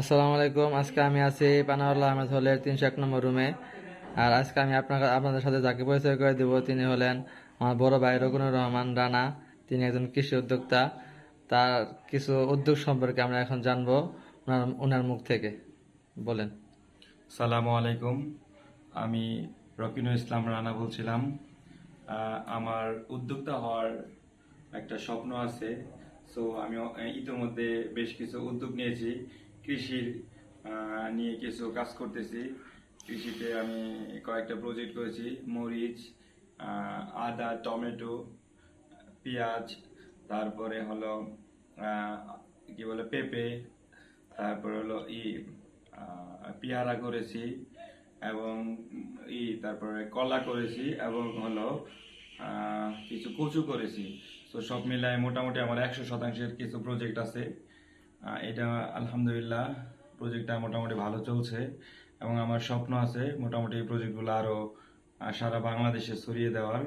আসসালামু আলাইকুম। আজকে আমি আছি পানাউল্লাহ আহমেদ হলের তিনশো এক নম্বর রুমে। আর আজকে আমি আপনার আপনাদের সাথে যাকে পরিচয় করে দেব, তিনি হলেন আমার বড় ভাই রকুনুর রহমান রানা। তিনি একজন কৃষি উদ্যোক্তা। তার কিছু উদ্যোগ সম্পর্কে আমরা এখন জানব ওনার ওনার মুখ থেকে। বলেন। সালামু আলাইকুম। আমি রকিনুল ইসলাম রানা বলছিলাম। আমার উদ্যোক্তা হওয়ার একটা স্বপ্ন আছে। সো আমি ইতিমধ্যে বেশ কিছু উদ্যোগ নিয়েছি। কৃষির নিয়ে কিছু কাজ করতেছি। কৃষিতে আমি কয়েকটা প্রজেক্ট করেছি। মরিচ আদা, টমেটো, পেঁয়াজ, তারপরে হলো কি বলে, পেঁপে, তারপরে হলো ই পেয়ারা করেছি এবং ই, তারপরে কলা করেছি এবং হলো কিছু কচু করেছি। তো সব মিলায় মোটামুটি আমার একশো শতাংশের কিছু প্রজেক্ট আছে। এটা আলহামদুলিল্লাহ প্রজেক্টটা মোটামুটি ভালো চলছে এবং আমার স্বপ্ন আছে মোটামুটি এই প্রজেক্টগুলো আরও সারা বাংলাদেশে ছড়িয়ে দেওয়ার।